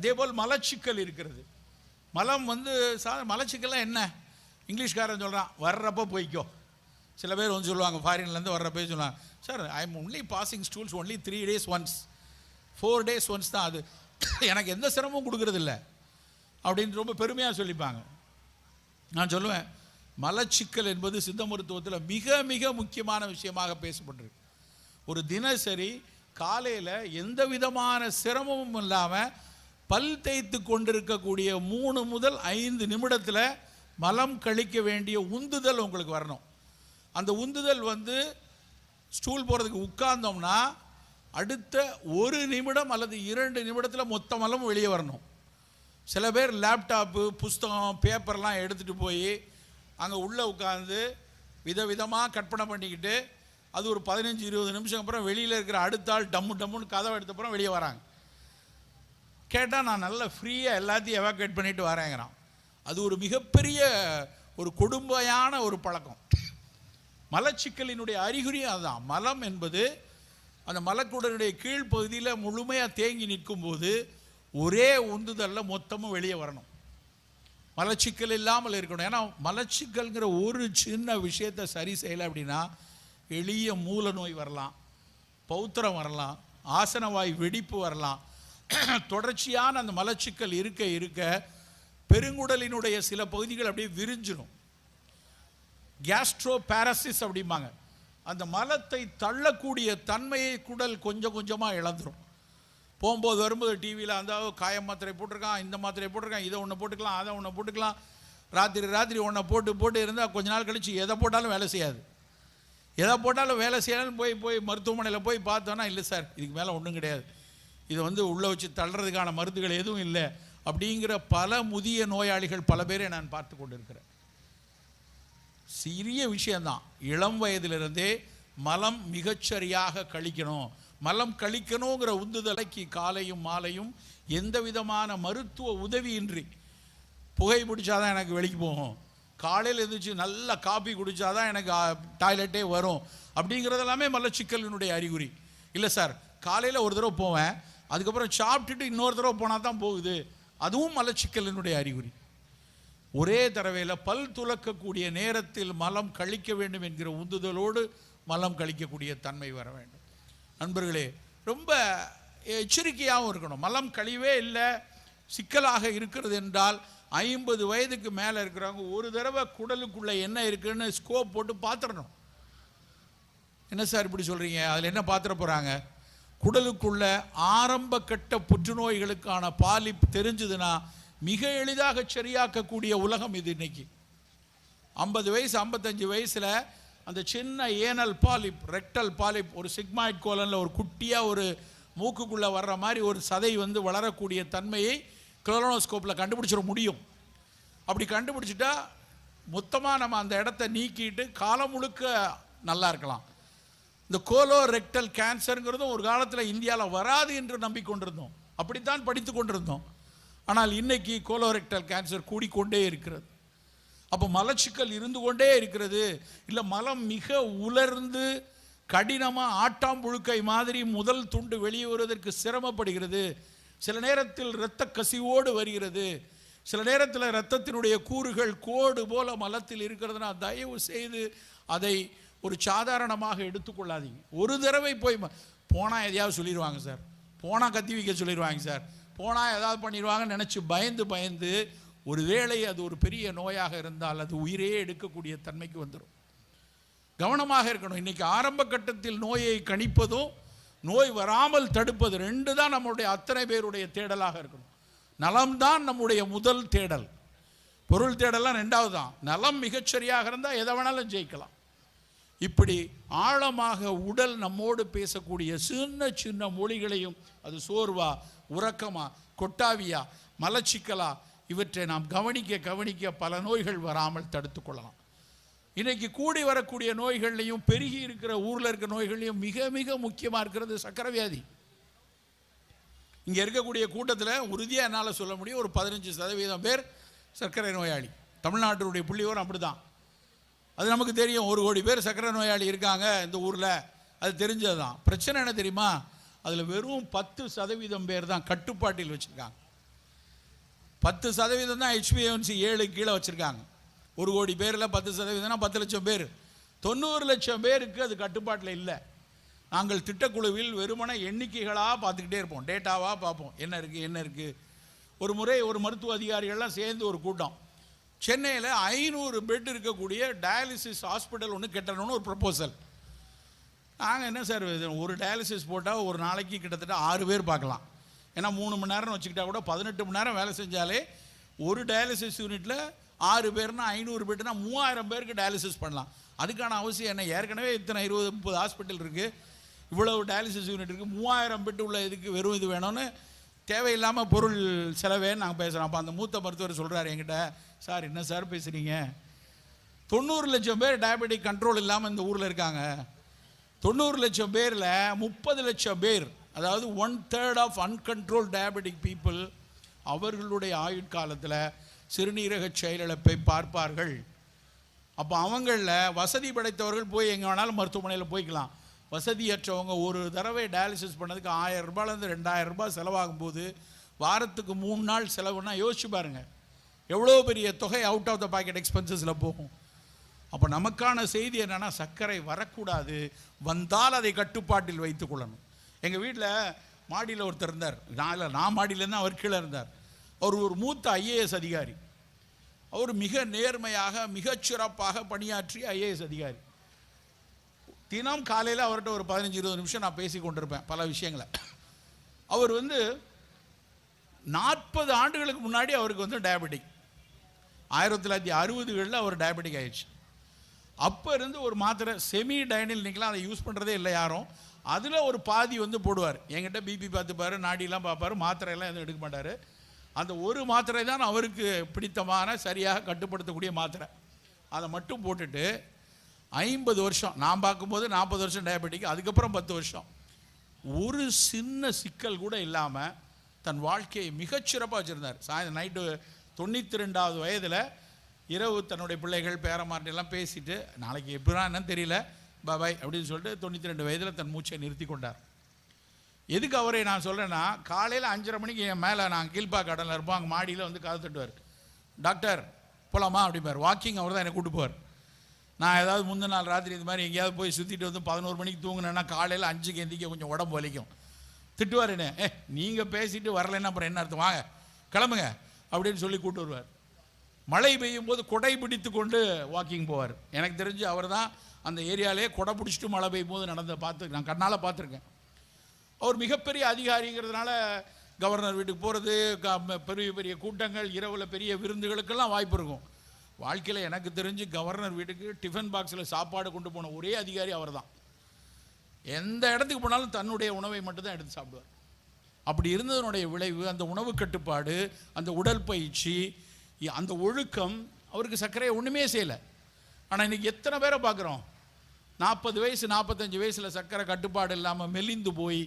அதே போல் மலச்சிக்கல் இருக்கிறது. மலம் வந்து சா மலச்சிக்கல்லாம் என்ன? இங்கிலீஷ்காரன் சொல்கிறான் வர்றப்போ போய்க்கோ. சில பேர் வந்து சொல்லுவாங்க ஃபாரின்லேருந்து வர்றப்போ சொல்லுவாங்க. Sir I am only passing stools only three days once four days once தான் அது. எனக்கு எந்த சிரமமும் கொடுக்கறதில்ல. அப்படின்னு ரொம்ப பெருமையாக சொல்லிப்பாங்க. நான் சொல்லுவேன் மலச்சிக்கல் என்பது சித்த மருத்துவத்தில் மிக மிக முக்கியமான விஷயமாக பேசப்பட்டிருக்கு. ஒரு தினசரி காலையில் எந்த விதமான சிரமமும் இல்லாமல் பல் தேய்த்து கொண்டிருக்கக்கூடிய மூணு முதல் ஐந்து நிமிடத்தில் மலம் கழிக்க வேண்டிய உந்துதல் உங்களுக்கு வரணும். அந்த உந்துதல் வந்து ஸ்டூல் போகிறதுக்கு உட்கார்ந்தோம்னா அடுத்த ஒரு நிமிடம் அல்லது இரண்டு நிமிடத்தில் மொத்த மலமும் வெளியே வரணும். சில பேர் லேப்டாப்பு புஸ்தகம் பேப்பர்லாம் எடுத்துகிட்டு போய் அங்கே உள்ளே உட்காந்து விதவிதமாக கற்பனை பண்ணிக்கிட்டு அது ஒரு பதினஞ்சு இருபது நிமிஷம் அப்புறம் வெளியில் இருக்கிற அடுத்த ஆள் டம்மு டம்முன்னு கதவை எடுத்த அப்புறம் வெளியே வராங்க. கேட்டால் நான் நல்லா ஃப்ரீயாக எல்லாத்தையும் எவாக்குவேட் பண்ணிட்டு வரேங்கிறான். அது ஒரு மிகப்பெரிய ஒரு கொடுமையான ஒரு பழக்கம். மலச்சிக்கலினுடைய அறிகுறியும் அதுதான் மலம் என்பது அந்த மலக்குடலுடைய கீழ்ப்பகுதியில் முழுமையாக தேங்கி நிற்கும்போது ஒரே உந்துதலில் மொத்தமும் வெளியே வரணும். மலச்சிக்கல் இல்லாமல் இருக்கணும். ஏன்னா மலச்சிக்கல்ங்கிற ஒரு சின்ன விஷயத்தை சரி செய்யலை அப்படின்னா எளிய மூல நோய் வரலாம் பௌத்திரம் வரலாம் ஆசனவாய் வெடிப்பு வரலாம் தொடர்ச்சியான அந்த மலச்சிக்கல் இருக்க இருக்க பெருங்குடலினுடைய சில பகுதிகள் அப்படியே விரிஞ்சிடும் கேஸ்ட்ரோ பேரசிஸ் அப்படிம்பாங்க. அந்த மலத்தை தள்ளக்கூடிய தன்மையை குடல் கொஞ்சம் கொஞ்சமாக இழந்துரும். போகும்போது வரும்போது டிவியில் அந்த காய மாத்திரை போட்டிருக்கான் இந்த மாத்திரை போட்டிருக்கான் இதை ஒன்று போட்டுக்கலாம் அதை ஒன்று போட்டுக்கலாம். ராத்திரி ராத்திரி ஒன்றை போட்டு போட்டு இருந்தால் கொஞ்ச நாள் கழித்து எதை போட்டாலும் வேலை செய்யாது. எதை போட்டாலும் வேலை செய்யலாம்னு போய் போய் மருத்துவமனையில் போய் பார்த்தோன்னா இல்லை சார் இதுக்கு மேலே ஒன்றும் கிடையாது. இதை வந்து உள்ளே வச்சு தள்ளுறதுக்கான மருந்துகள் எதுவும் இல்லை அப்படிங்கிற பல முதிய நோயாளிகள் பல பேரை நான் பார்த்து கொண்டிருக்கிறேன். சிறிய விஷயந்தான். இளம் வயதிலிருந்தே மலம் மிகச்சரியாக கழிக்கணும். மலம் கழிக்கணுங்கிற உந்துதலைக்கு காலையும் மாலையும் எந்த விதமான மருத்துவ உதவியின்றி புகை பிடிச்சாதான் எனக்கு வெளிக்கு போகும். காலையில் எந்திரிச்சு நல்ல காபி குடிச்சாதான் எனக்கு டாய்லெட்டே வரும். அப்படிங்கிறதெல்லாமே மலச்சிக்கலினுடைய அறிகுறி. இல்லை சார் காலையில் ஒரு தடவை போவேன். அதுக்கப்புறம் சாப்பிட்டுட்டு இன்னொரு தடவை போனால் தான் போகுது. அதுவும் மலச்சிக்கலினுடைய அறிகுறி. ஒரே தடவையில் பல் துலக்கக்கூடிய நேரத்தில் மலம் கழிக்க வேண்டும் என்கிற உந்துதலோடு மலம் கழிக்கக்கூடிய தன்மை வர வேண்டும். நண்பர்களே ரொம்ப எச்சரிக்கையாகவும் இருக்கணும். மலம் கழிவே இல்லை சிக்கலாக இருக்கிறது என்றால் ஐம்பது வயதுக்கு மேலே இருக்கிறவங்க ஒரு தடவை குடலுக்குள்ளே என்ன இருக்குன்னு ஸ்கோப் போட்டு பார்த்துடணும். என்ன சார் இப்படி சொல்கிறீங்க அதில் என்ன பார்த்துட போகிறாங்க குடலுக்குள்ள ஆரம்ப கட்ட புற்றுநோய்களுக்கான பாலிப் தெரிஞ்சதுன்னா மிக எளிதாக சரியாக்கக்கூடிய உலகம் இது இன்னைக்கு. ஐம்பது வயசு ஐம்பத்தஞ்சு வயசில் அந்த சின்ன ஏனல் பாலிப் ரெக்டல் பாலிப் ஒரு சிக்மாய்ட் கோலனில் ஒரு குட்டியாக ஒரு மூக்குக்குள்ளே வர்ற மாதிரி ஒரு சதை வந்து வளரக்கூடிய தன்மையை குளோனோஸ்கோப்பில் கண்டுபிடிச்சிட முடியும். அப்படி கண்டுபிடிச்சிட்டா மொத்தமாக நம்ம அந்த இடத்த நீக்கிட்டு காலம் முழுக்க நல்லா இருக்கலாம். இந்த கோலோ ரெக்டல் கேன்சருங்கிறதும் ஒரு காலத்தில் இந்தியாவில் வராது என்று நம்பிக்கொண்டிருந்தோம். அப்படித்தான் படித்து கொண்டிருந்தோம். ஆனால் இன்னைக்கு கோலோரெக்டல் கேன்சர் கூடிக்கொண்டே இருக்கிறது. அப்போ மலச்சிக்கல் இருந்து கொண்டே இருக்கிறது. இல்லை மலம் மிக உலர்ந்து கடினமாக ஆட்டாம்புழுக்கை மாதிரி முதல் துண்டு வெளியே வருவதற்கு சிரமப்படுகிறது. சில நேரத்தில் இரத்த கசிவோடு வருகிறது. சில நேரத்தில் இரத்தத்தினுடைய கூறுகள் கோடு போல மலத்தில் இருக்கிறதுனா தயவு செய்து அதை ஒரு சாதாரணமாக எடுத்துக்கொள்ளாதீங்க. ஒரு தடவை போய் போனால் எதையாவது சொல்லிடுவாங்க சார். போனால் கத்தி வைக்க சொல்லிடுவாங்க சார். போனால் ஏதாவது பண்ணிடுவாங்கன்னு நினச்சி பயந்து பயந்து ஒருவேளை அது ஒரு பெரிய நோயாக இருந்தால் அது உயிரே எடுக்கக்கூடிய தன்மைக்கு வந்துடும் கவனமாக இருக்கணும். இன்றைக்கி ஆரம்ப கட்டத்தில் நோயை கணிப்பதும் நோய் வராமல் தடுப்பது ரெண்டு தான் நம்மளுடைய அத்தனை பேருடைய தேடலாக இருக்கணும். நலம்தான் நம்முடைய முதல் தேடல். பொருள் தேடலாம் ரெண்டாவது தான். நலம் மிகச்சரியாக இருந்தால் எதை வேணாலும் ஜெயிக்கலாம். இப்படி ஆழமாக உடல் நம்மோடு பேசக்கூடிய சின்ன சின்ன மொழிகளையும் அது சோர்வா உறக்கமா கொட்டாவியா மலச்சிக்கலா இவற்றை நாம் கவனிக்க கவனிக்க பல நோய்கள் வராமல் தடுத்து கொள்ளலாம். இன்னைக்கு கூடி வரக்கூடிய நோய்கள்லையும் பெருகி இருக்கிற ஊரில் இருக்கிற நோய்கள்லையும் மிக மிக முக்கியமாக இருக்கிறது சக்கரை வியாதி இங்கே இருக்கக்கூடிய கூட்டத்தில் உறுதியாக என்னால் சொல்ல முடியும் ஒரு பதினஞ்சு சதவீதம் பேர் சர்க்கரை நோயாளி. தமிழ்நாட்டினுடைய புள்ளியோரம் அப்படி தான் அது நமக்கு தெரியும். ஒரு கோடி பேர் சக்கரை நோயாளி இருக்காங்க இந்த ஊரில். அது தெரிஞ்சது தான் பிரச்சனை என்ன தெரியுமா? அதில் வெறும் பத்து சதவீதம் பேர் தான் கட்டுப்பாட்டில் வச்சுருக்காங்க. பத்து சதவீதம் தான் ஹெச்பிஎன்சி ஏழு கீழே வச்சுருக்காங்க. ஒரு கோடி பேரில் பத்து சதவீதம்னா பத்து லட்சம் பேர். தொண்ணூறு லட்சம் பேருக்கு அது கட்டுப்பாட்டில் இல்லை. நாங்கள் திட்டக்குழுவில் வெறுமன எண்ணிக்கைகளாக பார்த்துக்கிட்டே இருப்போம். டேட்டாவாக பார்ப்போம். என்ன இருக்குது என்ன இருக்குது ஒரு முறை ஒரு மருத்துவ அதிகாரிகள்லாம் சேர்ந்து ஒரு கூட்டம். சென்னையில் ஐநூறு பெட் இருக்கக்கூடிய டயாலிசிஸ் ஹாஸ்பிட்டல் ஒன்று கட்டணும்னு ஒரு ப்ரப்போசல் நாங்கள் என்ன சார் ஒரு டயாலிசிஸ் போட்டால் ஒரு நாளைக்கு கிட்டத்தட்ட ஆறு பேர் பார்க்கலாம். ஏன்னா மூணு மணி நேரம் வச்சுக்கிட்டா கூட பதினெட்டு மணி நேரம் வேலை செஞ்சாலே ஒரு டயாலிசிஸ் யூனிட்டில் ஆறு பேர்னா ஐநூறு பெட்னா மூவாயிரம் பேருக்கு டயாலிசிஸ் பண்ணலாம். அதுக்கான அவசியம் என்ன? ஏற்கனவே இத்தனை இருபது முப்பது ஹாஸ்பிட்டல் இருக்குது இவ்வளவு டயாலிசிஸ் யூனிட் இருக்குது மூவாயிரம் பெட்டு உள்ள இதுக்கு வெறும் இது வேணும்னு தேவையில்லாமல் பொருள் செலவேன்னு நாங்கள் பேசுகிறோம் அப்போ அந்த மூத்த மருத்துவர் சொல்கிறார் என்கிட்ட சார் என்ன சார் பேசுகிறீங்க தொண்ணூறு லட்சம் பேர் டயபெட்டிக் கண்ட்ரோல் இல்லாமல் இந்த ஊரில் இருக்காங்க. தொண்ணூறு லட்சம் பேரில் முப்பது லட்சம் பேர் அதாவது one third of uncontrolled diabetic people அவர்களுடைய ஆயுட்காலத்தில் சிறுநீரக செயலிழப்பை பார்ப்பார்கள். அப்போ அவங்களில் வசதி படைத்தவர்கள் போய் எங்கே வேணாலும் மருத்துவமனையில் போய்க்கலாம். வசதியற்றவங்க ஒரு தடவை டயாலிசிஸ் பண்ணதுக்கு ஆயிரம் ரூபாயிலேருந்து ரெண்டாயிரம் ரூபாய் செலவாகும் போது வாரத்துக்கு மூணு நாள் செலவுனா யோசிச்சு பாருங்கள் எவ்வளோ பெரிய தொகை அவுட் ஆஃப் த பாக்கெட் எக்ஸ்பென்சஸில் போகும். அப்போ நமக்கான செய்தி என்னன்னா சர்க்கரை வரக்கூடாது. வந்தால் அதை கட்டுப்பாட்டில் வைத்துக்கொள்ளணும் எங்கள் வீட்டில் மாடியில் ஒருத்தர் இருந்தார். நான் இல்லை நான் மாடியிலேருந்து அவர் கீழே இருந்தார். அவர் ஒரு மூத்த ஐஏஎஸ் அதிகாரி. அவர் மிக நேர்மையாக மிகச்சிறப்பாக பணியாற்றிய ஐஏஎஸ் அதிகாரி. தினம் காலையில் அவர்கிட்ட ஒரு பதினஞ்சு இருபது நிமிஷம் நான் பேசி கொண்டிருப்பேன் பல விஷயங்களை. அவர் வந்து நாற்பது ஆண்டுகளுக்கு முன்னாடி அவருக்கு வந்து டயபெட்டிக் ஆயிரத்தி தொள்ளாயிரத்தி அறுபதுகளில் அவர் டயபெட்டிக் ஆயிடுச்சு. அப்போ இருந்து ஒரு மாத்திரை செமி டைனில் நிற்கலாம் அதை யூஸ் பண்ணுறதே இல்லை யாரும். அதில் ஒரு பாதி வந்து போடுவார். என்கிட்ட பிபி பார்த்துப்பாரு நாடிலாம் பார்ப்பாரு மாத்திரையெல்லாம் எதுவும் எடுக்க மாட்டார். அந்த ஒரு மாத்திரை தான் அவருக்கு பிடித்தமான சரியாக கட்டுப்படுத்தக்கூடிய மாத்திரை. அதை மட்டும் போட்டுட்டு ஐம்பது வருஷம். நான் பார்க்கும்போது நாற்பது வருஷம் டயபெட்டிக் அதுக்கப்புறம் பத்து வருஷம். ஒரு சின்ன சிக்கல் கூட இல்லாமல் தன் வாழ்க்கையை மிகச்சிறப்பாக வச்சுருந்தார். சாயந்தரம் நைட்டு தொண்ணூற்றி ரெண்டாவது வயதில் இரவு தன்னுடைய பிள்ளைகள் பேரமார்ட்டெல்லாம் பேசிட்டு நாளைக்கு எப்படினா என்னன்னு தெரியல பாய் அப்படின்னு சொல்லிட்டு தொண்ணூற்றி ரெண்டு வயதில் தன் மூச்சை நிறுத்தி கொண்டார். எதுக்கு அவரை நான் சொல்கிறேன்னா காலையில் அஞ்சரை மணிக்கு என் மேலே நான் கீழ்பா கடலில் இருப்போம் அங்கே மாடியில் வந்து கதை தட்டுவார். டாக்டர் போகலாமா அப்படிம்பார். வாக்கிங் அவர் தான் என்னை கூட்டு போவார். நான் ஏதாவது முந்தின நாள் ராத்திரி இது மாதிரி எங்கேயாவது போய் சுற்றிட்டு வந்து பதினோரு மணிக்கு தூங்கினேன்னா காலையில் அஞ்சுக்கு எந்திக்க கொஞ்சம் உடம்பு வலிக்கும். திட்டுவார் என்ன? ஏ நீங்கள் பேசிட்டு வரலைன்னா அப்புறம் என்ன அர்த்தம்? வாங்க கிளம்புங்க அப்படின்னு சொல்லி கூட்டு வருவார். மழை பெய்யும் போது கொடை பிடித்து கொண்டு வாக்கிங் போவார். எனக்கு தெரிஞ்சு அவர் தான் அந்த ஏரியாலே கொடை பிடிச்சிட்டு மழை பெய்யும் போது நடந்த பார்த்து நான் கண்ணால் பார்த்துருக்கேன். அவர் மிகப்பெரிய அதிகாரிங்கிறதுனால கவர்னர் வீட்டுக்கு போகிறது பெரிய பெரிய கூட்டங்கள் இரவில் பெரிய விருந்துகளுக்கெல்லாம் வாய்ப்பு இருக்கும். வாழ்க்கையில் எனக்கு தெரிஞ்சு கவர்னர் வீட்டுக்கு டிஃபன் பாக்ஸில் சாப்பாடு கொண்டு போன ஒரே அதிகாரி அவர் தான் எந்த இடத்துக்கு போனாலும் தன்னுடைய உணவை மட்டும்தான் எடுத்து சாப்பிடுவார். அப்படி இருந்ததனுடைய விளைவு அந்த உணவு கட்டுப்பாடு அந்த உடற்பயிற்சி பயிற்சி அந்த ஒழுக்கம் அவருக்கு சர்க்கரையை ஒன்றுமே செய்யலை. ஆனால் இன்றைக்கி எத்தனை பேரை பார்க்குறோம்? நாற்பது வயசு நாற்பத்தஞ்சு வயசில் சர்க்கரை கட்டுப்பாடு இல்லாமல் மெலிந்து போய்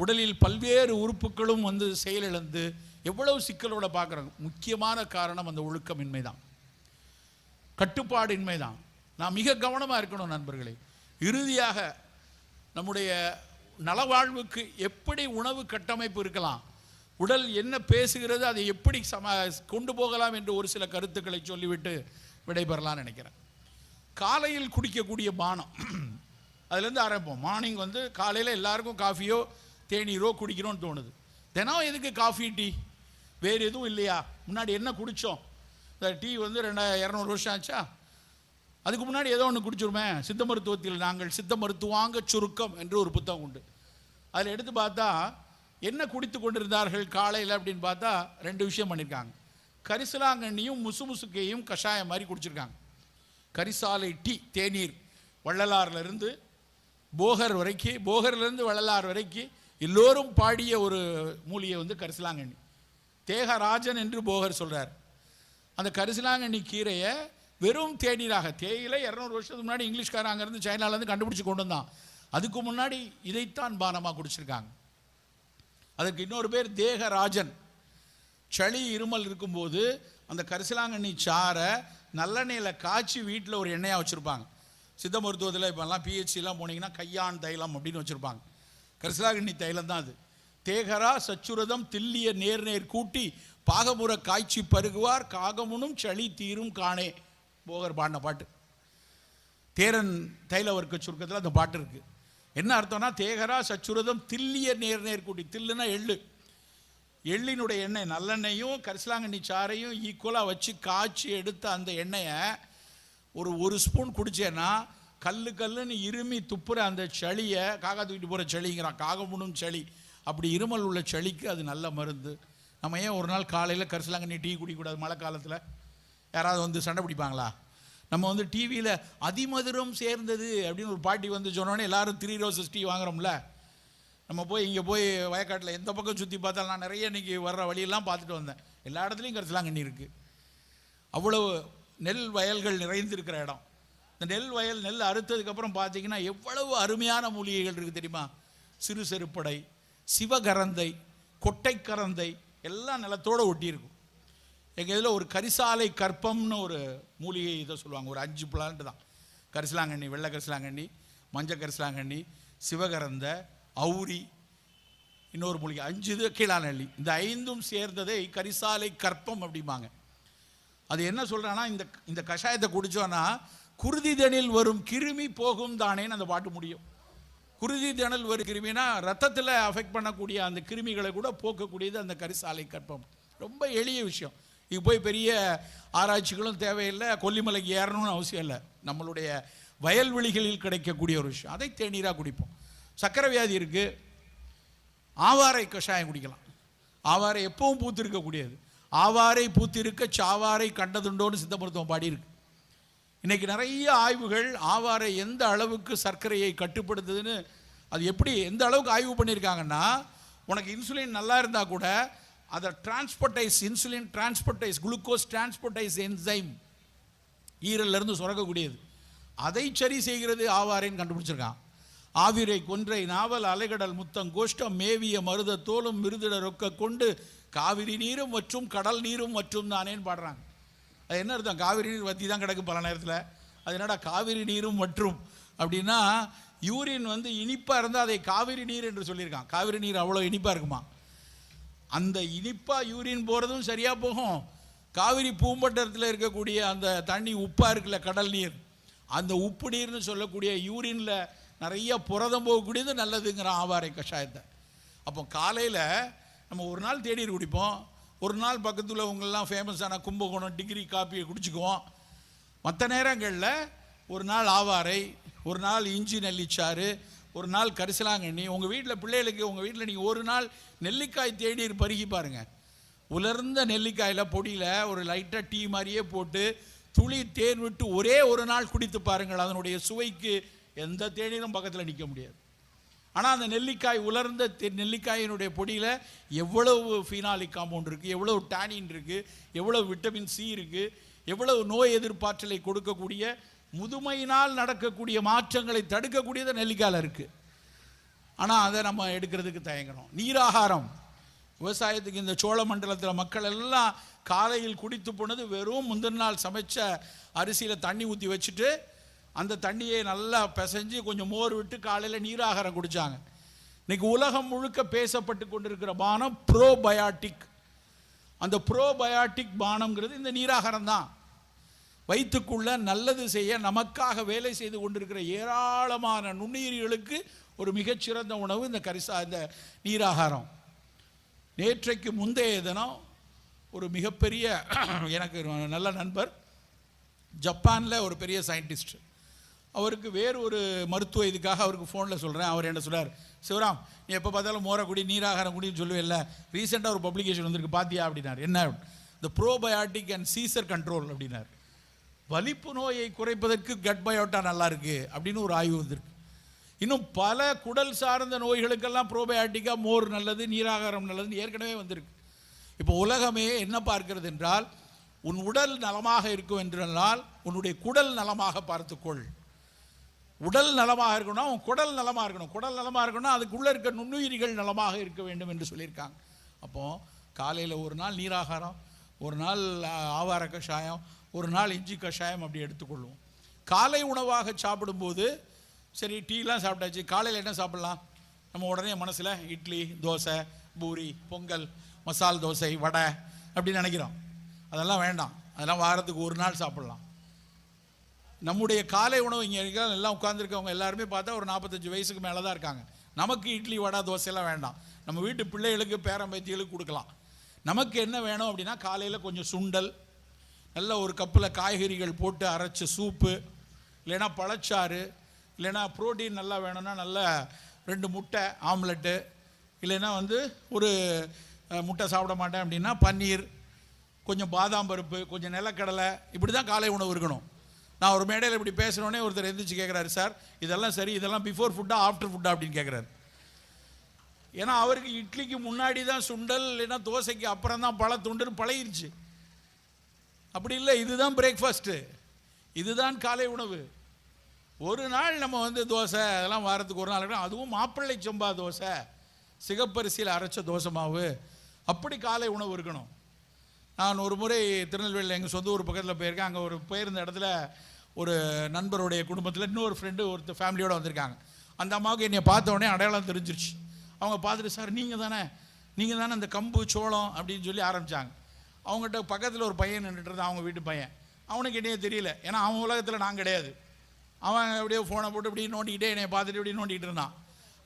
உடலில் பல்வேறு உறுப்புகளும் வந்து செயலிழந்து எவ்வளவு சிக்கலோட பார்க்குறாங்க முக்கியமான காரணம் அந்த ஒழுக்கமின்மை தான் கட்டுப்பாடின்மை தான் நான் மிக கவனமாக இருக்கணும் நண்பர்களே. இறுதியாக நம்முடைய நலவாழ்வுக்கு எப்படி உணவு கட்டமைப்பு இருக்கலாம் உடல் என்ன பேசுகிறது அதை எப்படி சம கொண்டு போகலாம் என்று ஒரு சில கருத்துக்களை சொல்லிவிட்டு விடைபெறலாம்னு நினைக்கிறேன். காலையில் குடிக்கக்கூடிய பானம். அதுலேருந்து ஆரம்பிப்போம். மார்னிங் வந்து காலையில் எல்லாருக்கும் காஃபியோ தேநீரோ குடிக்கணும்னு தோணுது. தினம் எதுக்கு காஃபி டீ? வேறு எதுவும் இல்லையா? முன்னாடி என்ன குடித்தோம் இந்த டீ வந்து ரெண்டா இரநூறு வருஷம் ஆச்சா? அதுக்கு முன்னாடி ஏதோ ஒன்று குடிச்சிருமே. சித்த மருத்துவத்தில் நாங்கள் சித்த மருத்துவாங்க சுருக்கம் என்று ஒரு புத்தகம் உண்டு. அதில் எடுத்து பார்த்தா என்ன குடித்து கொண்டிருந்தார்கள் காலையில் அப்படின்னு பார்த்தா ரெண்டு விஷயம் பண்ணியிருக்காங்க கரிசலாங்கண்ணியும் முசுமுசுக்கையும் கஷாயம் மாதிரி குடிச்சிருக்காங்க. கரிசாலை டீ தேநீர் வள்ளலாறுலேருந்து போகர் வரைக்கும் போகர்லேருந்து வள்ளலார் வரைக்கும் எல்லோரும் பாடிய ஒரு மூலிகை வந்து கரிசலாங்கண்ணி. தேகராஜன் என்று போகர் சொல்கிறார் அந்த கரிசலாங்கண்ணி கீரையை வெறும் தேநீராக தேயிலை இரநூறு வருஷத்துக்கு முன்னாடி இங்கிலீஷ்காரன் அங்கேருந்து சைனாலேருந்து கண்டுபிடிச்சி கொண்டு வந்தான். அதுக்கு முன்னாடி இதைத்தான் பானமாக குடிச்சிருக்காங்க. அதுக்கு இன்னொரு பேர் தேகராஜன். சளி இருமல் இருக்கும்போது அந்த கரிசலாங்கண்ணி சாரை நல்லெண்ணெயில் காய்ச்சி வீட்டில் ஒரு எண்ணெயாக வச்சுருப்பாங்க. சித்த மருத்துவத்தில் இப்போல்லாம் பிஹெச்சிலாம் போனீங்கன்னா கையான் தைலம் அப்படின்னு வச்சுருப்பாங்க. கரிசலாங்கண்ணி தைலம் தான் அது. தேகரா சச்சுரதம் தில்லிய நேர் நேர் கூட்டி பாகமுற காய்ச்சி பருகுவார் காகமுனும் சளி தீரும் காணே. போகர் பாடின பாட்டு. தேரன் தைலவர்க்க சுருக்கத்தில் அந்த பாட்டு இருக்குது என்ன அர்த்தம்னா தேகரா சச்சுரதம் தில்லிய நேர் நேர்குடி தில்லுனா எள்ளு. எள்ளினுடைய எண்ணெய் நல்லெண்ணெயும் கரிசலாங்கண்ணி சாறையும் ஈக்குவலாக வச்சு காய்ச்சி எடுத்த அந்த எண்ணெயை ஒரு ஒரு ஸ்பூன் குடித்தேன்னா கல் கல்லுன்னு இருமி துப்புற அந்த சளியை காக்கா தூக்கிட்டு போகிற சளிங்கிறான். காகமுனும் சளி. அப்படி இருமல் உள்ள சளிக்கு அது நல்ல மருந்து. நம்ம ஏன் ஒரு நாள் காலையில் கரிசலாங்கண்ணி டீ குடிக்கூடாது மழை காலத்தில்? யாராவது வந்து சண்டை பிடிப்பாங்களா? நம்ம வந்து டிவியில் அதிமதுரம் சேர்ந்தது அப்படின்னு ஒரு பாட்டி வந்து சொன்னோன்னே எல்லோரும் த்ரீ ரோசஸ் டீ வாங்குறோம்ல. நம்ம போய் இங்கே போய் வயக்காட்டில் எந்த பக்கம் சுற்றி பார்த்தாலும் நான் நிறைய இன்றைக்கி வர்ற வழியெல்லாம் பார்த்துட்டு வந்தேன். எல்லா இடத்துலையும் கரிசலாங்கண்ணி இருக்குது அவ்வளவு நெல் வயல்கள் நிறைந்திருக்கிற இடம். இந்த நெல் வயல் நெல் அறுத்ததுக்கப்புறம் பார்த்தீங்கன்னா எவ்வளவு அருமையான மூலிகைகள் இருக்குது தெரியுமா? சிறு செருப்படை சிவகரந்தை கொட்டைக்கரந்தை எல்லாம் நிலத்தோடு ஒட்டியிருக்கும். எங்கள் இதில் ஒரு கரிசாலை கற்பம்னு ஒரு மூலிகை இதை சொல்லுவாங்க. ஒரு அஞ்சு பிளான்ட் தான். கரிசலாங்கண்ணி வெள்ளை கரிசலாங்கண்ணி மஞ்சள் கரிசலாங்கண்ணி சிவகரந்த அவுரி இன்னொரு மூலிகை. அஞ்சு இது கீழாநெல்லி இந்த ஐந்தும் சேர்ந்ததை கரிசாலை கற்பம் அப்படிம்பாங்க. அது என்ன சொல்கிறான்னா இந்த இந்த கஷாயத்தை குடித்தோன்னா குருதிதனில் வரும் கிருமி போகும் தானேன்னு அந்த பாட்டு முடியும். குருதி தணல் ஒரு கிருமினா ரத்தத்தில் அஃபெக்ட் பண்ணக்கூடிய அந்த கிருமிகளை கூட போக்கக்கூடியது அந்த கரிசாலை கற்பம். ரொம்ப எளிய விஷயம். இது போய் பெரிய ஆராய்ச்சிகளும் தேவையில்லை கொல்லிமலைக்கு ஏறணும்னு அவசியம் இல்லை. நம்மளுடைய வயல்வெளிகளில் கிடைக்கக்கூடிய ஒரு விஷயம். அதை தேநீராக குடிப்போம். சக்கரை வியாதி இருக்குது ஆவாரை கஷாயம் குடிக்கலாம். ஆவாரை எப்பவும் பூத்திருக்கக்கூடியது. ஆவாரை பூத்திருக்க சாவாரை கண்டதுண்டோன்னு சித்த மருத்துவம் பாடியிருக்கு. இன்றைக்கி நிறைய ஆய்வுகள் ஆவாரை எந்த அளவுக்கு சர்க்கரையை கட்டுப்படுத்துதுன்னு அது எப்படி எந்த அளவுக்கு ஆய்வு பண்ணியிருக்காங்கன்னா உனக்கு இன்சுலின் நல்லா இருந்தால் கூட அதை டிரான்ஸ்போர்டைஸ் இன்சுலின் டிரான்ஸ்போர்டைஸ் குளுக்கோஸ் டிரான்ஸ்போர்டைஸ் என்சைம் ஈரல்ல சுரக்கக்கூடியது. அதை சரி செய்கிறது ஆவாரைன்னு கண்டுபிடிச்சிருக்கான். ஆவிரை கொன்றை நாவல் அலைகடல் முத்தம் கோஷ்டம் மேவிய மருத தோலும் மிருதிட ரொக்க கொண்டு காவிரி நீரும் மற்றும் கடல் நீரும் மற்றும் தானேன்னு பாடுறாங்க. அது என்ன அர்த்தம்? காவிரி நீர் வத்தி தான் கிடக்கு பல நேரத்தில். அது என்னடா காவிரி நீரும் மற்றும்? அப்படின்னா யூரின் வந்து இனிப்பாக இருந்தால் அதை காவிரி நீர் என்று சொல்லியிருக்கான். காவிரி நீர் அவ்வளோ இனிப்பாக இருக்குமா? அந்த இனிப்பாக யூரின் போகிறதும் சரியாக போகும். காவிரி பூம்பட்டத்தில் இருக்கக்கூடிய அந்த தண்ணி உப்பாக இருக்குல்ல கடல் நீர். அந்த உப்பு நீர்னு சொல்லக்கூடிய யூரினில் நிறைய புரதம் போகக்கூடியது நல்லதுங்கிற ஆவாரை கஷாயத்தை. அப்போ காலையில் நம்ம ஒரு நாள் தேநீர் குடிப்போம். ஒரு நாள் பக்கத்தில் உங்களெல்லாம் ஃபேமஸான கும்பகோணம் டிகிரி காப்பியை குடிச்சுக்குவோம். மற்ற நேரங்களில் ஒரு நாள் ஆவாரை ஒரு நாள் இஞ்சி நெல்லிச்சாறு ஒரு நாள் கரிசலாங்கண்ணி. உங்கள் வீட்டில் பிள்ளைகளுக்கு உங்கள் வீட்டில் நீங்கள் ஒரு நாள் நெல்லிக்காய் தேடி பருகி பாருங்கள் உலர்ந்த நெல்லிக்காயில் பொடியில் ஒரு லைட்டாக டீ மாதிரியே போட்டு துளி தேன் விட்டு ஒரே ஒரு நாள் குடித்து பாருங்கள். அதனுடைய சுவைக்கு எந்த தேநீரும் பக்கத்தில் நிற்க முடியாது. ஆனால் அந்த நெல்லிக்காய் உலர்ந்த தெ- நெல்லிக்காயினுடைய பொடியில் எவ்வளவு ஃபீனாலிக் காம்பவுண்ட் இருக்குது எவ்வளவு டேனின் இருக்குது எவ்வளவு விட்டமின் சி இருக்குது எவ்வளவு நோய் எதிர்ப்பாற்றலை கொடுக்கக்கூடிய முதுமையினால் நடக்கக்கூடிய மாற்றங்களை தடுக்கக்கூடியது நெல்லிக்காயில் இருக்குது ஆனால் அதை நம்ம எடுக்கிறதுக்கு தயங்குறோம் நீராகாரம். விவசாயத்துக்கு இந்த சோழ மண்டலத்தில் மக்கள் எல்லாம் காலையில் குடித்து போனது வெறும் முந்தின நாள் சமைச்ச அரிசியில் தண்ணி ஊற்றி வச்சுட்டு அந்த தண்ணியை நல்லா பிசைஞ்சு கொஞ்சம் மோர் விட்டு காலையில் நீராகாரம் குடித்தாங்க இன்னைக்கு உலகம் முழுக்க பேசப்பட்டு கொண்டிருக்கிற பானம் ப்ரோபயாட்டிக் அந்த ப்ரோபயாட்டிக் பானம்ங்கிறது இந்த நீராகாரம் தான். வயிற்றுக்குள்ள நல்லது செய்ய நமக்காக வேலை செய்து கொண்டிருக்கிற ஏராளமான நுண்ணுயிரிகளுக்கு ஒரு மிகச்சிறந்த உணவு இந்த கரிசா இந்த நீராகாரம். நேற்றைக்கு முந்தைய தினம் ஒரு மிகப்பெரிய எனக்கு நல்ல நண்பர் ஜப்பானில் ஒரு பெரிய சயின்டிஸ்ட் அவருக்கு வேறு ஒரு மருத்துவ இதுக்காக அவருக்கு ஃபோனில் சொல்கிறேன் அவர் என்ன சொல்கிறார் சிவராம் நீ எப்போ பார்த்தாலும் மோரக்குடி நீராகாரம் குடின்னு சொல்லுவேல்ல. ரீசெண்டாக ஒரு பப்ளிகேஷன் வந்திருக்கு. பாத்தியா? அப்படின்னார். என்ன? இந்த ப்ரோபயாட்டிக் அண்ட் சீசர் கண்ட்ரோல் அப்படின்னார். வலிப்பு நோயை குறைப்பதற்கு கட் பயோட்டா நல்லா இருக்குது அப்படின்னு ஒரு ஆய்வு வந்திருக்கு. இன்னும் பல குடல் சார்ந்த நோய்களுக்கெல்லாம் ப்ரோபயாட்டிக்காக மோர் நல்லது நீராகாரம் நல்லதுன்னு ஏற்கனவே வந்திருக்கு. இப்போ உலகமே என்ன பார்க்கிறது என்றால் உன் உடல் நலமாக இருக்கும் என்றால் உன்னுடைய குடல் நலமாக பார்த்துக்கொள். உடல் நலமாக இருக்கணும் அவன் குடல் நலமாக இருக்கணும். குடல் நலமாக இருக்கணும் அதுக்குள்ளே இருக்க நுண்ணுயிரிகள் நலமாக இருக்க வேண்டும் என்று சொல்லியிருக்காங்க. அப்போது காலையில் ஒரு நாள் நீராகாரம் ஒரு நாள் ஆவார கஷாயம் ஒரு நாள் இஞ்சி கஷாயம் அப்படி எடுத்துக்கொள்வோம். காலை உணவாக சாப்பிடும்போது சரி டீலாம் சாப்பிட்டாச்சு காலையில் என்ன சாப்பிட்லாம்? நம்ம உடனே மனசில் இட்லி தோசை பூரி பொங்கல் மசால் தோசை வடை அப்படின்னு நினைக்கிறோம். அதெல்லாம் வேண்டாம். அதெல்லாம் வாரத்துக்கு ஒரு நாள் சாப்பிட்லாம். நம்முடைய காலை உணவு இங்கே இருக்க எல்லாம் உட்காந்துருக்கவங்க எல்லாருமே பார்த்தா ஒரு நாற்பத்தஞ்சு வயசுக்கு மேலே தான் இருக்காங்க. நமக்கு இட்லி வடை தோசையெல்லாம் வேண்டாம். நம்ம வீட்டு பிள்ளைகளுக்கு பேரம்பேத்திகளுக்கு கொடுக்கலாம். நமக்கு என்ன வேணும் அப்படின்னா காலையில் கொஞ்சம் சுண்டல் நல்ல ஒரு கப்பில் காய்கறிகள் போட்டு அரைச்ச சூப்பு இல்லைன்னா பழச்சாறு இல்லைன்னா புரோட்டீன் நல்லா வேணும்னா நல்ல ரெண்டு முட்டை ஆம்லெட்டு இல்லைன்னா வந்து ஒரு முட்டை சாப்பிட மாட்டேன் அப்படின்னா பன்னீர் கொஞ்சம் பாதாம் பருப்பு கொஞ்சம் நிலக்கடலை இப்படி தான் காலை உணவு இருக்கணும். நான் ஒரு மேடையில் இப்படி பேசுகிறோன்னே ஒருத்தர் எந்திரிச்சு கேட்குறாரு சார் இதெல்லாம் சரி இதெல்லாம் பிஃபோர் ஃபுட்டா ஆஃப்டர் ஃபுட்டா அப்படின்னு கேட்குறாரு ஏன்னா அவருக்கு இட்லிக்கு முன்னாடி தான் சுண்டல் இல்லைன்னா தோசைக்கு அப்புறம் தான் பழத்துண்டுன்னு பழகிருச்சு. அப்படி இல்லை இதுதான் பிரேக்ஃபாஸ்ட்டு இதுதான் காலை உணவு. ஒரு நாள் நம்ம வந்து தோசை அதெல்லாம் வாரத்துக்கு ஒரு நாள் அதுவும் மாப்பிள்ளை சம்பா தோசை. சிகப்பரிசியில் அரைச்ச தோசை மாவு. அப்படி காலை உணவு இருக்கணும். நான் ஒரு முறை திருநெல்வேலியில் எங்கள் சொந்த ஊர் பக்கத்தில் போயிருக்கேன். அங்கே ஒரு போயிருந்த இடத்துல ஒரு நண்பருடைய குடும்பத்தில் இன்னொரு ஃப்ரெண்டு ஒருத்தர் ஃபேமிலியோடு வந்திருக்காங்க. அந்த அம்மாவுக்கு என்னை பார்த்த உடனே அடையாளம் தெரிஞ்சிருச்சு. அவங்க பார்த்துட்டு சார் நீங்கள் தானே நீங்கள் தானே அந்த கம்பு சோளம் அப்படின்னு சொல்லி ஆரம்பித்தாங்க அவங்ககிட்ட பக்கத்தில் ஒரு பையன் நின்றுட்டு அவங்க வீட்டு பையன். அவனுக்கு என்னையே தெரியல. ஏன்னா அவன் உலகத்தில் நான் கிடையாது. அவன் அப்படியே ஃபோனை போட்டு இப்படி நோண்டிக்கிட்டே என்னை பார்த்துட்டு இப்படி நோண்டிக்கிட்டு இருந்தான்.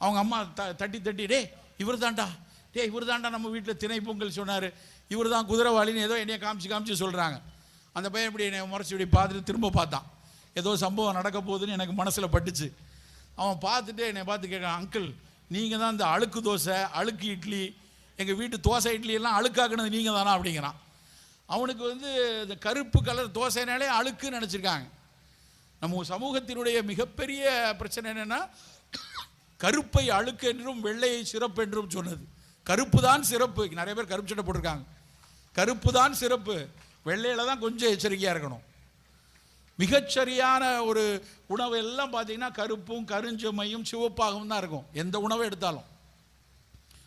அவங்க அம்மா த தட்டி தட்டி டே இவர் தான்டா. டே இவர் தான்டா நம்ம வீட்டில் திணை பொங்கல் சொன்னார். இவர் தான் குதிரவாளின்னு ஏதோ என்னையை காமிச்சு காமிச்சு சொல்கிறாங்க அந்த பையன் இப்படி என்னை முறைச்சி இப்படி பார்த்துட்டு திரும்ப பார்த்தான். ஏதோ சம்பவம் நடக்க போகுதுன்னு எனக்கு மனசில் பட்டுச்சு. அவன் பார்த்துட்டு என்னை பார்த்து கேட்கான் அங்கிள் நீங்கள் தான் இந்த அழுக்கு தோசை அழுக்கு இட்லி எங்கள் வீட்டு தோசை இட்லி எல்லாம் அழுக்காக்குனது நீங்கள் தானா? அப்படிங்கிறான். அவனுக்கு வந்து இந்த கருப்பு கலர் தோசைனாலே அழுக்குன்னு நினச்சிருக்காங்க. நம்ம சமூகத்தினுடைய மிகப்பெரிய பிரச்சனை என்னென்னா கருப்பை அழுக்கு என்றும் வெள்ளையை சிறப்பு என்றும் சொன்னது. கருப்பு தான் சிறப்பு. நிறைய பேர் கருப்பு சட்டை போட்டிருக்காங்க. கருப்பு தான் சிறப்பு. வெள்ளையில தான் கொஞ்சம் எச்சரிக்கையாக இருக்கணும். மிகச்சரியான ஒரு உணவு எல்லாம் பார்த்தீங்கன்னா கருப்பும் கருஞ்சமையும் சிவப்பாகவும் தான் இருக்கும். எந்த உணவை எடுத்தாலும்.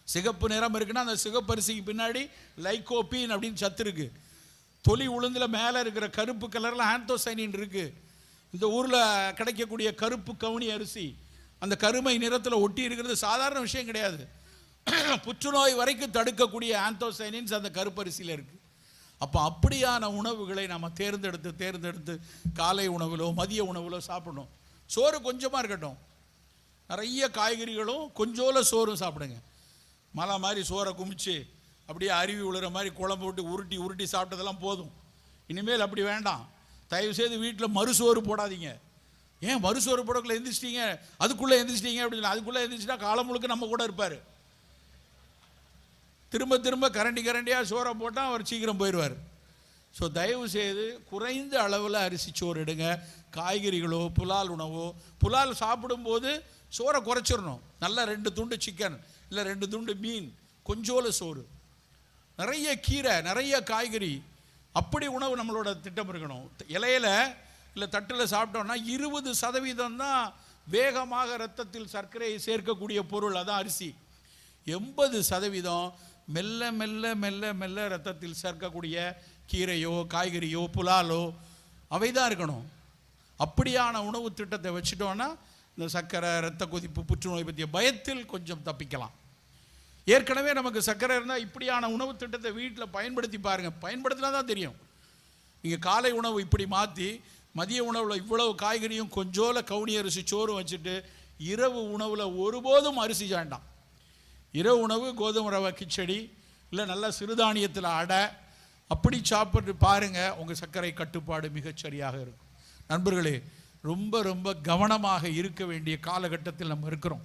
சிகப்பு நிறம் இருக்குன்னா அந்த சிகப்பரிசிக்கு பின்னாடி லைகோபீன் அப்படின்னு சத்து இருக்கு. தொலி உளுந்தில் மேலே இருக்கிற கருப்பு கலரில் ஆந்தோசைனின் இருக்கு. இந்த ஊரில் கிடைக்கக்கூடிய கருப்பு கவுனி அரிசி அந்த கருமை நிறத்தில் ஒட்டி இருக்கிறது சாதாரண விஷயம் கிடையாது. புற்றுநோய் வரைக்கும் தடுக்கக்கூடிய ஆந்தோசைனின்ஸ் அந்த கருப்பரிசியில் இருக்கு. அப்போ அப்படியான உணவுகளை நம்ம தேர்ந்தெடுத்து தேர்ந்தெடுத்து காலை உணவிலோ மதிய உணவிலோ சாப்பிடணும். சோறு கொஞ்சமாக இருக்கட்டும். நிறைய காய்கறிகளும் கொஞ்சோல சோறும் சாப்பிடுங்க. மலை மாதிரி சோறை குமிச்சு அப்படியே அருவி விழுற மாதிரி குழம்பு விட்டு உருட்டி உருட்டி சாப்பிட்டதெல்லாம் போதும். இனிமேல் அப்படி வேண்டாம். தயவு செய்து வீட்டில் மறுசோறு போடாதீங்க. ஏன் மறுசோறு போடக்குள்ள எந்திரிச்சிட்டீங்க? அதுக்குள்ளே எந்திரிச்சிட்டீங்க அப்படின்னு அதுக்குள்ளே எந்திரிச்சிட்டா காலம் முழுக்க நம்ம கூட இருப்பார். திரும்ப திரும்ப கரண்டி கரண்டியாக சோறை போட்டால் அவர் சீக்கிரம் போயிடுவார். ஸோ தயவு செய்து குறைந்த அளவில் அரிசி சோறு எடுங்க. காய்கறிகளோ புலால் உணவோ புலால் சாப்பிடும்போது சோறை குறைச்சிடணும். நல்லா ரெண்டு துண்டு சிக்கன் இல்லை ரெண்டு துண்டு மீன் கொஞ்சோல சோறு. நிறைய கீரை நிறைய காய்கறி. அப்படி உணவு நம்மளோட திட்டம் இருக்கணும். இலையில இல்லை தட்டில் சாப்பிட்டோம்னா இருபது சதவீதம் தான் வேகமாக ரத்தத்தில் சர்க்கரையை சேர்க்கக்கூடிய பொருள். அதான் அரிசி. எண்பது சதவீதம் மெல்ல மெல்ல மெல்ல மெல்ல ரத்தத்தில் சேர்க்கக்கூடிய கீரையோ காய்கறியோ புலாலோ அவை தான் இருக்கணும். அப்படியான உணவு திட்டத்தை வச்சுட்டோன்னா இந்த சர்க்கரை ரத்த கொதிப்பு புற்றுநோய் பற்றிய பயத்தில் கொஞ்சம் தப்பிக்கலாம். ஏற்கனவே நமக்கு சர்க்கரை இருந்தால் இப்படியான உணவு திட்டத்தை வீட்டில் பயன்படுத்தி பாருங்கள் பயன்படுத்தினா தான் தெரியும். நீங்கள் காலை உணவு இப்படி மாற்றி மதிய உணவில் இவ்வளவு காய்கறியும் கொஞ்சோல கவுனி அரிசி சோறும் வச்சுட்டு இரவு உணவில் ஒருபோதும் அரிசி வேண்டாம். இரவு உணவு கோதுமை ரவை கிச்சடி இல்லை நல்ல சிறுதானியத்தில் அடை அப்படி சாப்பிட்டு பாருங்கள் உங்கள் சர்க்கரை கட்டுப்பாடு மிகச்சரியாக இருக்கும். நண்பர்களே ரொம்ப ரொம்ப கவனமாக இருக்க வேண்டிய காலகட்டத்தில் நம்ம இருக்கிறோம்.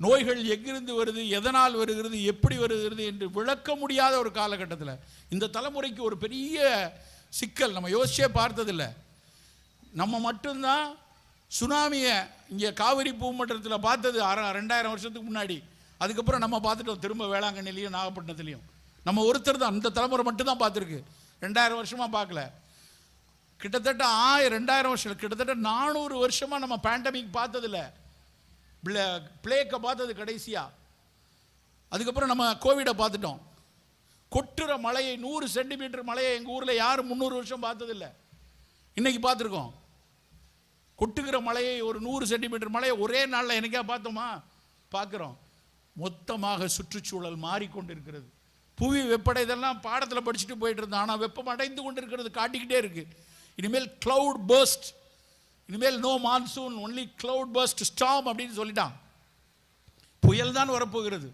நோய்கள் எங்கிருந்து வருது எதனால் வருகிறது எப்படி வருகிறது என்று விளக்க முடியாத ஒரு காலகட்டத்தில் இந்த தலைமுறைக்கு ஒரு பெரிய சிக்கல் நம்ம யோசிச்சே பார்த்ததில்லை. நம்ம மட்டும்தான் சுனாமியை இங்கே காவிரி பூமண்டலத்தில் பார்த்தது அற ரெண்டாயிரம் வருஷத்துக்கு முன்னாடி. அதுக்கப்புறம் நம்ம பார்த்துட்டோம் திரும்ப வேளாங்கண்ணிலையும் நாகப்பட்டினத்துலையும். நம்ம ஒருத்தர் தான் இந்த தலைமுறை மட்டும்தான் பார்த்துருக்கு. ரெண்டாயிரம் வருஷமாக பார்க்கல. கிட்டத்தட்ட ஆயிரம் ரெண்டாயிரம் வருஷம் கிட்டத்தட்ட நானூறு வருஷமாக நம்ம பேண்டமிக் பார்த்ததில்ல. பிளே பிளேக்கை பார்த்தது கடைசியாக அதுக்கப்புறம் நம்ம கோவிடை பார்த்துட்டோம். கொட்டுற மலையை நூறு சென்டிமீட்டர் மலையை எங்கள் ஊரில் யாரும் முந்நூறு வருஷம் பார்த்ததில்ல. இன்றைக்கி பார்த்துருக்கோம். கொட்டுகிற மலையை ஒரு நூறு சென்டிமீட்டர் மலையை ஒரே நாளில் எனக்கா பார்த்தோமா? பார்க்குறோம். மொத்தமாக சுற்றுச்சூழல் மாறிக்கொண்டிருக்கிறது. புவி வெப்படை இதெல்லாம் பாடத்தில் படிச்சுட்டு போயிட்டு இருந்தோம் ஆனால் வெப்பம் அடைந்து கொண்டு இருக்கிறது காட்டிக்கிட்டே இருக்கு. இனிமேல் கிளவுட் பர்ஸ்ட் இனிமேல் no monsoon only cloud burst storm அப்படின்னு சொல்லிட்டான். புயல் தான் வரப்போகிறது.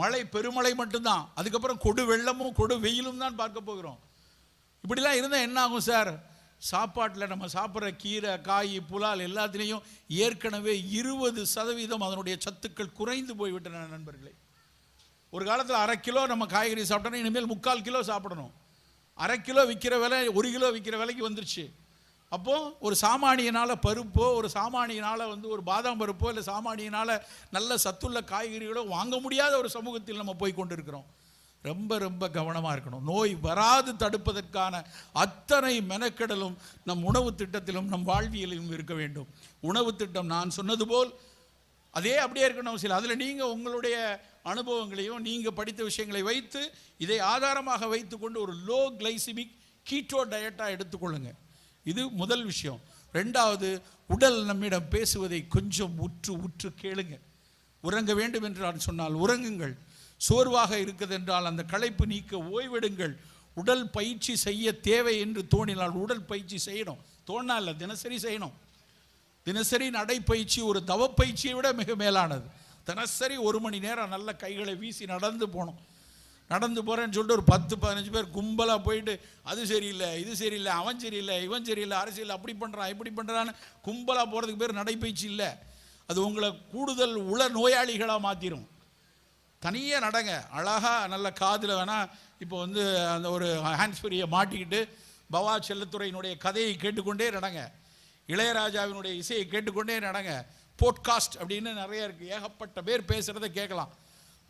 மழை பெருமழை மட்டும்தான். அதுக்கப்புறம் கொடு வெள்ளமும் கொடு வெயிலும் தான் பார்க்க போகிறோம். இப்படிலாம் இருந்தால் என்ன ஆகும் சார் சாப்பாட்டில் நம்ம சாப்பிட்ற கீரை காய் புலால் எல்லாத்துலேயும் ஏற்கனவே இருபது சதவீதம் அதனுடைய சத்துக்கள் குறைந்து போய்விட்டன நண்பர்களே. ஒரு காலத்தில் அரை கிலோ நம்ம காய்கறி சாப்பிட்டோம்னா இனிமேல் முக்கால் கிலோ சாப்பிடணும். அரை கிலோ விற்கிற விலை ஒரு கிலோ விற்கிற விலைக்கு வந்துருச்சு. அப்போது ஒரு சாமானியனால் பருப்போ ஒரு சாமானியனால் வந்து ஒரு பாதாம் பருப்போ இல்லை சாமானியனால் நல்ல சத்துள்ள காய்கறிகளோ வாங்க முடியாத ஒரு சமூகத்தில் நம்ம போய் கொண்டிருக்கிறோம். ரொம்ப ரொம்ப கவனமாக இருக்கணும். நோய் வராது தடுப்பதற்கான அத்தனை மெனக்கெடலும் நம் உணவு திட்டத்திலும் நம் வாழ்வியலிலும் இருக்க வேண்டும். உணவு திட்டம் நான் சொன்னது போல் அதே அப்படியே இருக்கணும் அவசியம் அதில் நீங்கள் உங்களுடைய அனுபவங்களையும் நீங்கள் படித்த விஷயங்களை வைத்து இதை ஆதாரமாக வைத்துக்கொண்டு ஒரு லோ கிளைசிமிக் கீட்டோ டயட்டாக எடுத்துக்கொள்ளுங்க இது முதல் விஷயம். ரெண்டாவது உடல் நம்மிடம் பேசுவதை கொஞ்சம் உற்று உற்று கேளுங்க. உறங்க வேண்டும் என்று நான் சொன்னால் உறங்குங்கள். சோர்வாக இருக்குது என்றால் அந்த களைப்பு நீக்க ஓய்வெடுங்கள். உடல் பயிற்சி செய்ய தேவை என்று தோணினால் உடல் பயிற்சி செய்யணும். தோணா இல்லை தினசரி செய்யணும். தினசரி நடைப்பயிற்சி ஒரு தவப்பயிற்சியை விட மிக மேலானது. தினசரி ஒரு மணி நேரம் நல்ல கைகளை வீசி நடந்து போகணும். நடந்து போகிறேன்னு சொல்லிட்டு ஒரு பத்து பதினஞ்சு பேர் கும்பலாக போயிட்டு அது சரியில்லை இது சரியில்லை அவன் சரியில்லை இவன் சரியில்லை அரசியல் அப்படி பண்ணுறான் இப்படி பண்ணுறான்னு கும்பலாக போகிறதுக்கு பேர் நடைப்பயிற்சி இல்லை. அது உங்களை கூடுதல் உள நோயாளிகளாக மாற்றிடும் தனியாக நடங்க. அழகாக நல்ல காதில் வேணால் இப்போ வந்து அந்த ஒரு ஹேண்ட்ஸ் ஃப்ரீயை மாட்டிக்கிட்டு பவா செல்லத்துறையினுடைய கதையை கேட்டுக்கொண்டே நடங்க. இளையராஜாவினுடைய இசையை கேட்டுக்கொண்டே நடங்க. போட்காஸ்ட் அப்படின்னு நிறைய இருக்குது ஏகப்பட்ட பேர் பேசுகிறத கேட்கலாம்.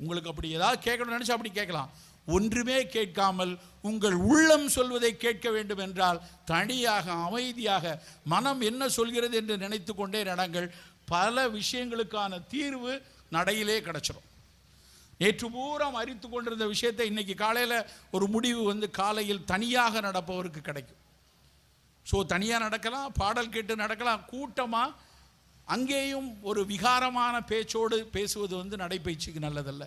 உங்களுக்கு அப்படி ஏதாவது கேட்கணும்னு நினச்சா அப்படி கேட்கலாம். ஒன்றுமே கேட்காமல் உங்கள் உள்ளம் சொல்வதை கேட்க வேண்டும் என்றால் தனியாக அமைதியாக மனம் என்ன சொல்கிறது என்று நினைத்து கொண்டே நடங்கள். பல விஷயங்களுக்கான தீர்வு நடையிலே கிடச்சிரும். நேற்று பூரம் அரித்து கொண்டிருந்த விஷயத்தை இன்னைக்கு காலையில் ஒரு முடிவு வந்து காலையில் தனியாக நடப்பவருக்கு கிடைக்கும். ஸோ தனியாக நடக்கலாம் பாடல் கேட்டு நடக்கலாம் கூட்டமாக அங்கேயும் ஒரு விகாரமான பேச்சோடு பேசுவது வந்து நடைப்பயிற்சிக்கு நல்லதல்ல.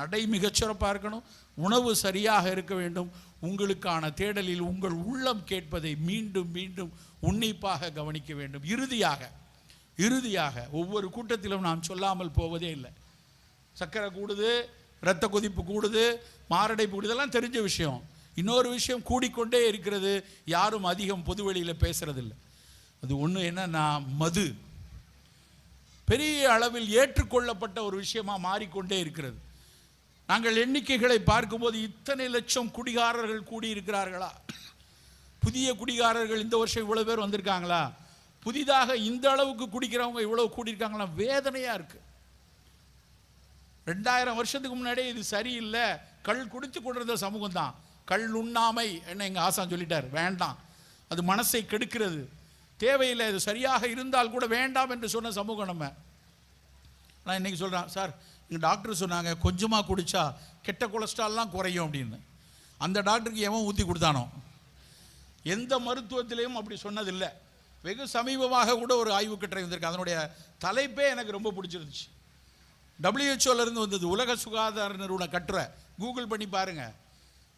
நடை மிகச்சிறப்பாக இருக்கணும் உணவு சரியாக இருக்க வேண்டும் உங்களுக்கான தேடலில் உங்கள் உள்ளம் கேட்பதை மீண்டும் மீண்டும் உன்னிப்பாக கவனிக்க வேண்டும். இறுதியாக இறுதியாக ஒவ்வொரு கூட்டத்திலும் நாம் சொல்லாமல் போவதே இல்லை. சர்க்கரை கூடுது இரத்த கொதிப்பு கூடுது மாரடைப்பு கூடுது இதெல்லாம் தெரிஞ்ச விஷயம். இன்னொரு விஷயம் கூடிக்கொண்டே இருக்கிறது யாரும் அதிகம் பொதுவெளியில் பேசுகிறதில்ல அது ஒன்று என்னன்னா மது. பெரிய அளவில் ஏற்றுக்கொள்ளப்பட்ட ஒரு விஷயமாக மாறிக்கொண்டே இருக்கிறது. நாங்கள் எண்ணிக்கைகளை பார்க்கும்போது இத்தனை லட்சம் குடிகாரர்கள் கூடியிருக்கிறார்களா? புதிய குடிகாரர்கள் இந்த வருஷம் இவ்வளோ பேர் வந்திருக்காங்களா? புதிதாக இந்த அளவுக்கு குடிக்கிறவங்க இவ்வளோ கூடியிருக்காங்களா? வேதனையாக இருக்குது ரெண்டாயிரம் வருஷத்துக்கு முன்னாடியே இது சரியில்லை. கல் குடித்து கொடுத்த சமூகம் தான் கல் உண்ணாமை என்ன எங்கள் ஆசான் சொல்லிட்டார். வேண்டாம். அது மனசை கெடுக்கிறது. தேவையில்லை இது சரியாக இருந்தால் கூட வேண்டாம் என்று சொன்ன சமூகம் நம்ம. நான் இன்றைக்கி சொல்கிறேன் சார் எங்கள் டாக்டர் சொன்னாங்க கொஞ்சமாக குடித்தா கெட்ட கொலஸ்ட்ரால்லாம் குறையும் அப்படின்னு. அந்த டாக்டருக்கு எவன் ஊற்றி கொடுத்தானோ? எந்த மருத்துவத்திலையும் அப்படி சொன்னதில்லை. வெகு சமீபமாக கூட ஒரு ஆய்வு கட்டுரை வந்திருக்கு. அதனுடைய தலைப்பே எனக்கு ரொம்ப பிடிச்சிருந்துச்சு. WHO இருந்து வந்தது. உலக சுகாதார நிறுவன கட்டுரை கூகுள் பண்ணி பாருங்க.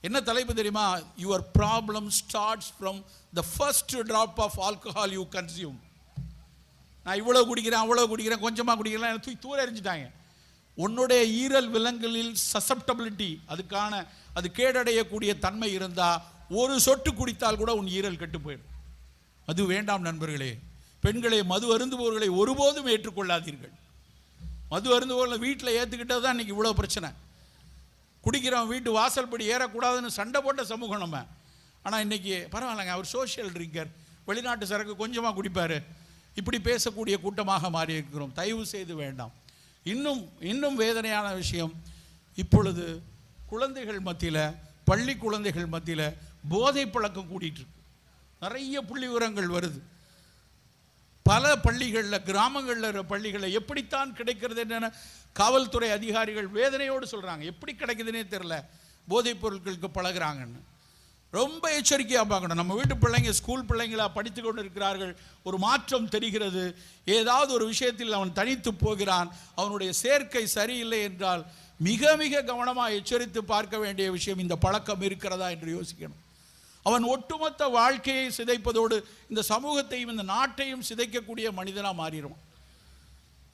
என்ன தலைப்பு தெரியுமா? Your problem starts from the first drop of alcohol you consume நான் இவ்வளோ குடிக்கிறேன் அவ்வளோ குடிக்கிறேன் கொஞ்சமாக குடிக்கிறேன் எனக்கு தூக்கி தூர எறிஞ்சிட்டாங்க. உன்னுடைய ஈரல் விலங்குகளில் சசப்டபிலிட்டி அதுக்கான அது கேடடையக்கூடிய தன்மை இருந்தால் ஒரு சொட்டு குடித்தால் கூட உன் ஈரல் கெட்டு போயிடும். அது வேண்டாம் நண்பர்களே. பெண்களை மது அருந்துபவர்களை ஒருபோதும் ஏற்றுக்கொள்ளாதீர்கள். மது அருந்துபவர்களை வீட்டில் ஏற்றுக்கிட்டது தான் இன்றைக்கி இவ்வளோ பிரச்சனை. குடிக்கிறவன் வீட்டு வாசல்படி ஏறக்கூடாதுன்னு சண்டை போட்ட சமூகம் நம்ம. ஆனால் இன்னைக்கு பரவாயில்லைங்க அவர் சோஷியல் ட்ரிங்கர் வெளிநாட்டு சரக்கு கொஞ்சமாக குடிப்பார். இப்படி பேசக்கூடிய கூட்டமாக மாறி இருக்கிறோம் தயவு செய்து வேண்டாம். இன்னும் இன்னும் வேதனையான விஷயம் இப்பொழுது குழந்தைகள் மத்தியில் பள்ளி குழந்தைகள் மத்தியில் போதை பழக்கம் கூடிட்டு இருக்கு. நிறைய புள்ளி விவரங்கள் வருது. பல பள்ளிகளில் கிராமங்களில் இருக்கிற பள்ளிகளில் எப்படித்தான் கிடைக்கிறது என்னென்ன? காவல்துறை அதிகாரிகள் வேதனையோடு சொல்கிறாங்க எப்படி கிடைக்குதுன்னே தெரில போதைப் பொருட்களுக்கு பழகுறாங்கன்னு. ரொம்ப எச்சரிக்கையாக பார்க்கணும். நம்ம வீட்டு பிள்ளைங்க ஸ்கூல் பிள்ளைங்களா படித்து கொண்டு இருக்கிறார்கள் ஒரு மாற்றம் தெரிகிறது. ஏதாவது ஒரு விஷயத்தில் அவன் தனித்து போகிறான். அவனுடைய சேர்க்கை சரியில்லை என்றால் மிக மிக கவனமாக எச்சரித்து பார்க்க வேண்டிய விஷயம் இந்த பழக்கம் இருக்கிறதா என்று யோசிக்கணும். அவன் ஒட்டுமொத்த வாழ்க்கையை சிதைப்பதோடு இந்த சமூகத்தையும் இந்த நாட்டையும் சிதைக்கக்கூடிய மனிதனாக மாறிடுவான்.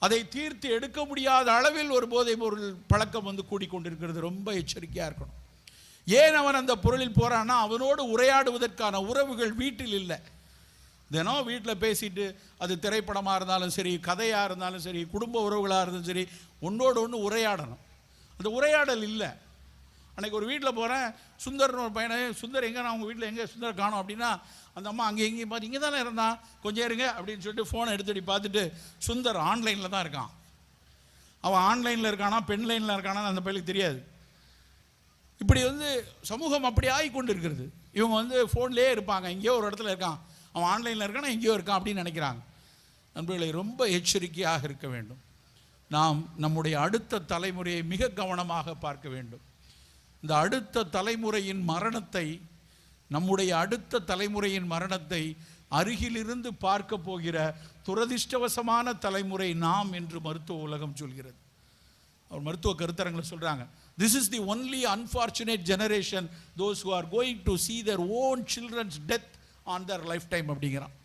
அதை தீர்த்து எடுக்க முடியாத அளவில் ஒரு போதை பொருள் பழக்கம் வந்து கூடிக்கொண்டிருக்கிறது. ரொம்ப எச்சரிக்கையாக இருக்கணும். ஏன் அவன் அந்த பொருளில் போகிறான்னா அவனோடு உரையாடுவதற்கான உறவுகள் வீட்டில் இல்லை. தினம் வீட்டில் பேசிட்டு அது திரைப்படமாக இருந்தாலும் சரி கதையாக இருந்தாலும் சரி குடும்ப உறவுகளாக இருந்தாலும் சரி ஒன்றோடு ஒன்று உரையாடணும். அந்த உரையாடல் இல்லை. அன்னைக்கு ஒரு வீட்டில் போகிறேன் சுந்தர்னு ஒரு பையனை சுந்தர் எங்கே நான் உங்கள் வீட்டில் எங்கே சுந்தர் காணும்? அப்படின்னா அந்த அம்மா அங்கே எங்கேயும் பார்த்து இங்கே தானே இருந்தான் கொஞ்சம் இருங்க அப்படின்னு சொல்லிட்டு ஃபோனை எடுத்துடி பார்த்துட்டு சுந்தர் ஆன்லைனில் தான் இருக்கான். அவன் ஆன்லைனில் இருக்கானா பெண் லைனில் இருக்கானான்னு அந்த பையனுக்கு தெரியாது. இப்படி வந்து சமூகம் அப்படி ஆகி கொண்டு இருக்கிறது இவங்க வந்து ஃபோன்லேயே இருப்பாங்க. எங்கேயோ ஒரு இடத்துல இருக்கான். அவன் ஆன்லைனில் இருக்கானா எங்கேயோ இருக்கான் அப்படின்னு நினைக்கிறாங்க. நண்பர்களை ரொம்ப எச்சரிக்கையாக இருக்க வேண்டும். நாம் நம்முடைய அடுத்த தலைமுறையை மிக கவனமாக பார்க்க வேண்டும். இந்த அடுத்த தலைமுறையின் மரணத்தை நம்முடைய அடுத்த தலைமுறையின் மரணத்தை அருகிலிருந்து பார்க்க போகிற துரதிர்ஷ்டவசமான தலைமுறை நாம் என்று மருத்துவ உலகம் சொல்கிறது. அவர் மருத்துவ கருத்தரங்களை சொல்கிறாங்க this is the only unfortunate generation those who are going to see their own children's death on their lifetime அப்படிங்கிறான்.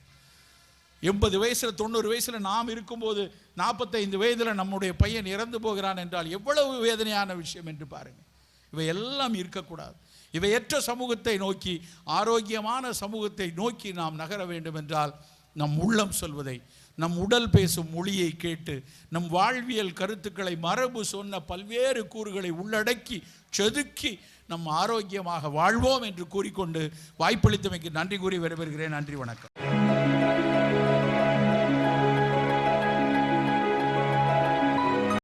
எண்பது வயசில் தொண்ணூறு வயசுல நாம் இருக்கும்போது நாற்பத்தைந்து வயதில் நம்முடைய பையன் இறந்து போகிறான் என்றால் எவ்வளவு வேதனையான விஷயம் என்று பாருங்கள் இவை எல்லாம் இருக்கக்கூடாது. இவையற்ற சமூகத்தை நோக்கி ஆரோக்கியமான சமூகத்தை நோக்கி நாம் நகர வேண்டும் என்றால் நம் உள்ளம் சொல்வதை நம் உடல் பேசும் மொழியை கேட்டு நம் வாழ்வியல் கருத்துக்களை மரபு சொன்ன பல்வேறு கூறுகளை உள்ளடக்கி செதுக்கி நம் ஆரோக்கியமாக வாழ்வோம் என்று கூறிக்கொண்டு வாய்ப்பளித்தமைக்கு நன்றி கூறி விடைபெறுகிறேன். நன்றி வணக்கம்.